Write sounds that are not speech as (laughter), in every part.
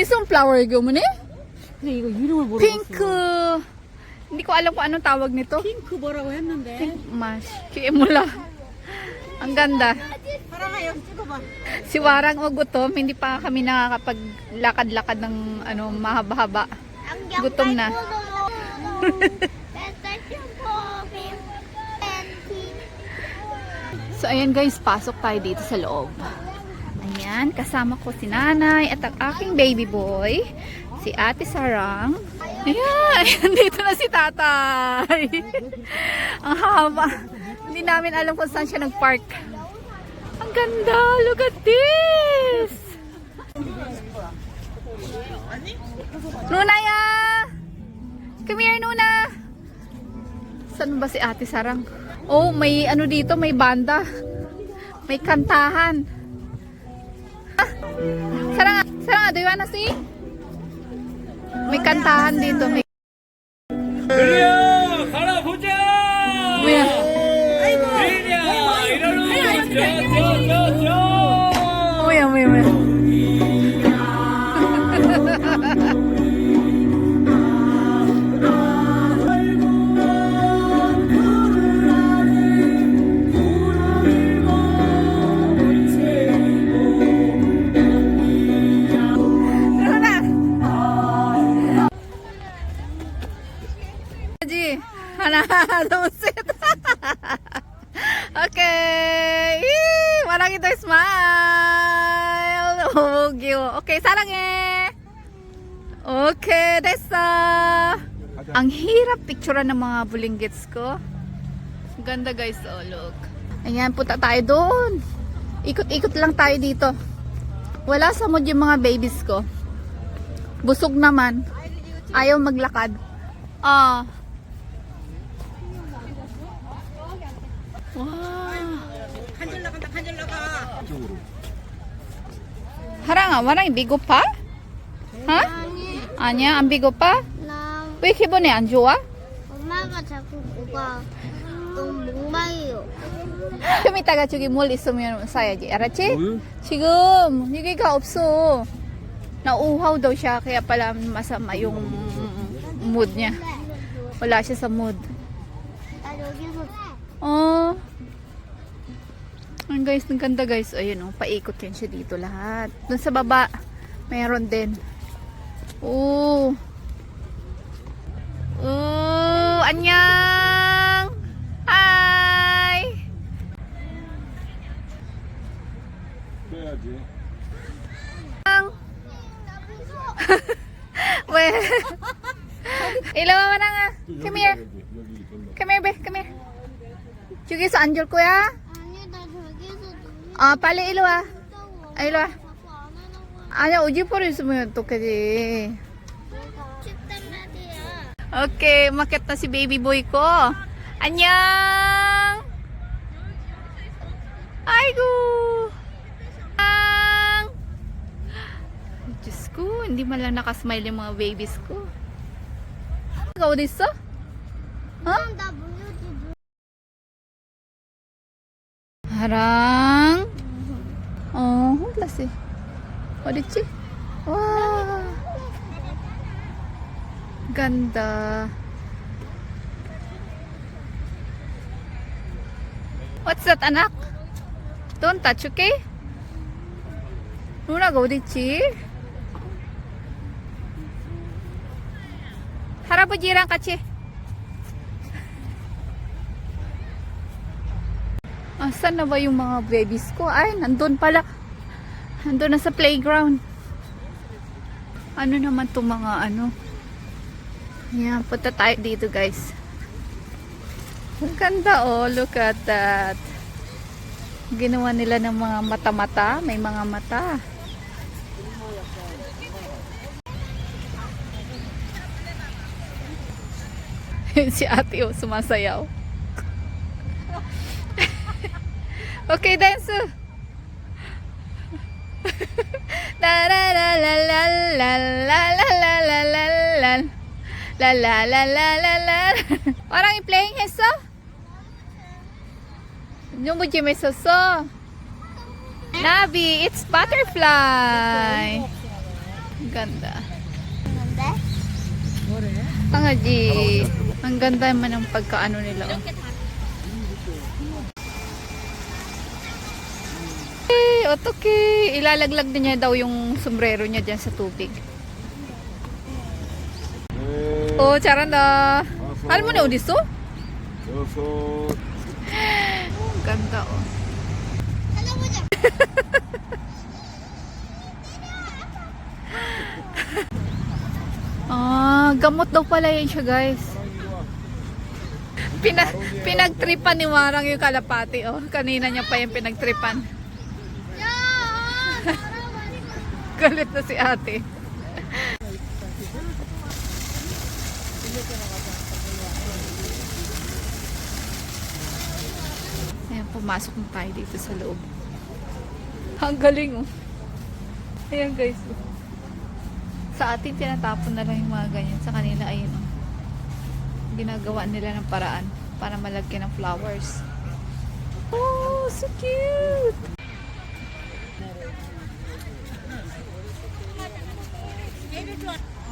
무슨 flower 교문에? 근데 이거 이름을 모르겠어. 핑크. Hindi ko alam kung anong tawag nito. 핑크 뭐라고 했는데. Mas, kaya mula. Ang ganda. 사랑아 여기 찍어봐. Si Warang o gutom, hindi pa kami nakakapaglakad-lakad ng ano, mahaba-haba. Gutom na. So ayan guys, pasok tayo dito sa loob. Ayan, kasama ko si nanay at ang aking baby boy, si ate Sarang. Ayan, (laughs) ayan dito na si tatay. (laughs) ang haba. Hindi namin alam kung saan siya nag-park. Ang ganda, look at this! Nunaya! Come here, Nuna! Saan ba si ate Sarang? Oh, may ano dito, may banda. May kantahan. Sarang, Sarang, do you wanna sing? May kantahan dito. May... okay. Yee! Walang ito smile. (laughs) Umugyo. Okay, sarange. Eh. Okay, desa. Ang hirap picturean ng mga bulinggits ko. Ganda guys, oh look. Ayan, punta tayo doon. Ikot-ikot lang tayo dito. Wala sa mood yung mga babies ko. Busog naman. Ayaw maglakad. Ah. Oh. 나가. 하랑아, 와랑이 비고 파? 어? 아니야, 안 비고 파? 나 왜 기분이 안 좋아? 엄마가 자꾸 뭐가 너무 목말려. 좀 이따가 저기 물 있으면 사야지. 알았지? 물? 지금 여기가 없어. Nauuhaw daw siya kaya pala masama yung mood niya. Wala siya sa mood. 나 여기서 Oh. Ang guys, ng ganda guys. Ayun oh, paikot yan siya dito lahat. Doon sa baba, mayroon din. Oh. Oh, anyang! Hi! Ang! (laughs) well, ilaw mo na nga. Come here. Come here, be. Come here. Sige, sa anjol ko ya. あパレ色はあ色はあじゃあおじぽりすむよとけで Okay, umakit na si baby boy ko. Anyang! Ay, go! Ang! Diyos ko, hindi man lang nakasmile yung mga babies ko. Ikaw diso? Ha? Huh? Harang! 나 물려지 물. 하랑. 어, 홈플러스. 어딨지? 와. Ganda. What's that, anak? Don't touch, okay? 누나가 어딨지? 할아버지랑 같이. Asan na ba yung mga babies ko? Ay, nandun pala. Nandun na sa playground. Ano naman to mga ano? Yan, punta tayo dito guys. Ang ganda oh, look at that. Ginawa nila ng mga mata-mata. May mga mata. (laughs) si ate oh, sumasayaw. Okay, dance. la la la la la la la la la la la la la la la la la la What are you playing, Hesa? Nyumbo Jimmy Soso. Nabi, it's butterfly. Ganda. Ganda? Ang ganda man ang pagkaano nila. Oh. Totoki. Ilalaglag din niya daw yung sombrero niya dyan sa tubig. Eh. Oh, charanda. Alam mo na udiso? Yoso. Oh, ganda oh. Alam mo dyan. (laughs) ah, gamot daw pala yan siya guys. Pina, pinagtripan ni Warang yung kalapati oh. Kanina niya pa yung pinagtripan. Galit na si ate. Ayan, pumasok na tayo dito sa loob. Ang galing, oh. Ayan, guys. oh. Sa atin, tinatapon na lang yung mga ganyan. Sa kanila, ayun, oh. Ginagawa nila ng paraan para malagyan ng flowers. Oh, so cute!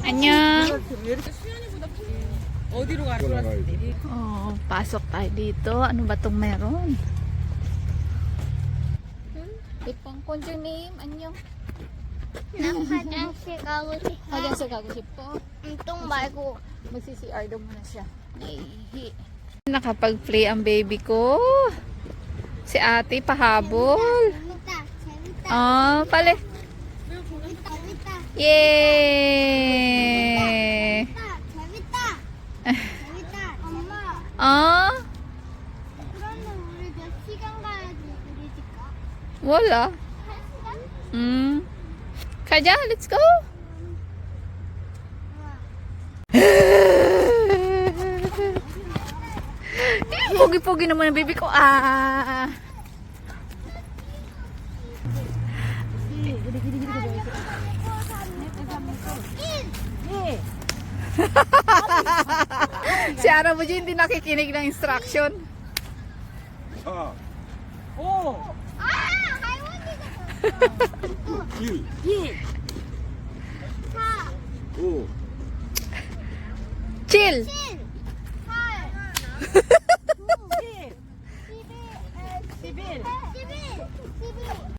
안녕. 어디로 가? 올라가야 돼. Oh, pasok tayo dito. Ano ba tong meron? Ipang konjunim, 안녕. 나 화장실 (laughs) 가고 싶어. 화장실 가고 싶어? 응, 똥 말고. Magsi-CR daw muna siya. Naihi. Nakapag-play ang baby ko. Si ate pahabol. 재밌 재밌다. Yay! 재밌다. 재밌다. 엄마, Ah, 그런데 우리 몇 시간 가야지 우리 집 가? wala. 한 시간? Mm. Kaja, let's go. Pogi-pogi naman ang baby ko. Ah. si Arabuji hindi nakikinig ng instruction. Oh. Oh. Ah, I want to. Yeah. Oh. Chill. Chill. Sibil. Sibil. Sibil. Sibil.